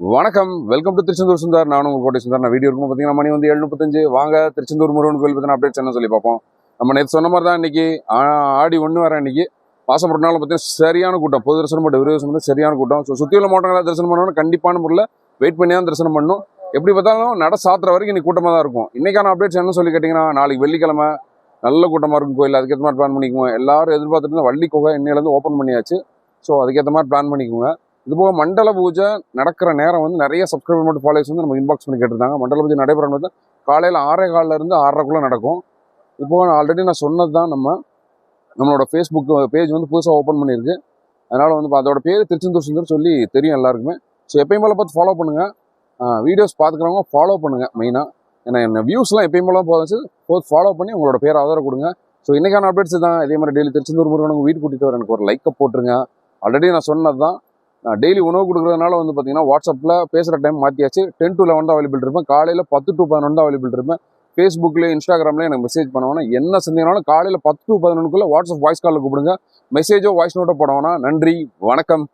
வணக்கம். Welcome to Tiruchendur Sundar. நான் உங்கள் கோட்டை சுந்தர். நான் வீடியோ இருக்கும் பார்த்தீங்கன்னா மணி வந்து ஏழு முப்பத்தஞ்சு. வாங்க திருச்செந்தூர் முருகன் கோயில் பற்றின அப்டேட் என்ன சொல்லி பார்ப்போம். நம்ம நேற்று சொன்ன மாதிரி தான் இன்னைக்கு ஆடி ஒன்று வர இன்னைக்கு. மாசம் ஒரு நாள் பார்த்தீங்கன்னா சரியான கூட்டம். பொது தரிசனம் மட்டும் விருது வந்து சரியான கூட்டம். ஸோ சுற்றி உள்ள தரிசனம் பண்ணணும் கண்டிப்பான முறையில் வெயிட் பண்ணி தான் தரிசனம் பண்ணணும். எப்படி பார்த்தாலும் நட சாத்துற வரைக்கும் இன்னைக்கு கூட்டமாக தான் இருக்கும். இன்னைக்கான அப்டேட்ஸ் என்ன சொல்லி கேட்டிங்கன்னா நாளைக்கு வெள்ளிக்கிழமை நல்ல கூட்டமாக இருக்கும் கோயில். அதுக்கேற்ற மாதிரி பிளான் பண்ணிக்குவோம். எல்லாரும் எதிர்பார்த்துட்டு வள்ளி குகை இன்னையிலேருந்து ஓப்பன் பண்ணியாச்சு. ஸோ அதுக்கேற்ற மாதிரி பிளான் பண்ணிக்குவோங்க. இது போக மண்டல பூஜை நடக்கிற நேரம் வந்து நிறைய சப்ஸ்கிரைபர் மட்டும் ஃபாலோஸ் வந்து நம்ம இன்பாக்ஸ் பண்ணி கேட்டிருந்தாங்க. மண்டல பூஜை நடைபெறும் வந்து காலையில் ஆறே காலிலேருந்து ஆறரைக்குள்ளே நடக்கும். இது போக ஆல்ரெடி நான் சொன்னது தான் நம்ம நம்மளோட ஃபேஸ்புக் பேஜ் வந்து புதுசாக ஓப்பன் பண்ணியிருக்கு. அதனால் வந்து அதோட பேர் திருச்செந்தூர் சுந்தர் சொல்லி தெரியும் எல்லாருக்குமே. ஸோ எப்பயும் போல பார்த்து ஃபாலோ பண்ணுங்கள் வீடியோஸ் பார்த்துக்கிறவங்க ஃபாலோ பண்ணுங்கள் மெயினாக ஏன்னா என்ன வியூஸ்லாம் எப்பயும் போல போதாச்சு போது ஃபாலோ பண்ணி உங்களோட பேர் ஆதரவு கொடுங்க. ஸோ இன்றைக்கான அப்டேட்ஸ் தான் இதே மாதிரி டெய்லி திருச்செந்தூர் முருகன் உங்கள் வீட்டு கூட்டிகிட்டு வர எனக்கு ஒரு லைக்கை போட்டுருங்க. ஆல்ரெடி நான் சொன்னது தான் நான் டெய்லி உணவு கொடுக்குறதுனால வந்து பார்த்தீங்கன்னா வாட்ஸ்அப்பில் பேசுகிற டைம் மாற்றியாச்சு டென் டு லெவன் தான் அவைலபிள் இருப்பேன் காலையில் பத்து டு பதினொன்று தான் அவைலபிள் இருப்பேன் ஃபேஸ்புக்கில் இன்ஸ்டாகிராமில் எனக்கு மெசேஜ் பண்ணுவேன்னா என்ன செஞ்சீங்கனாலும் காலையில் பத்து டு பதினொன்றுக்குள்ளே வாட்ஸ்அப் வாய்ஸ் காலில் கூப்பிடுங்க. மெசேஜோ வாய்ஸ் நோட்டோ போட நன்றி வணக்கம்.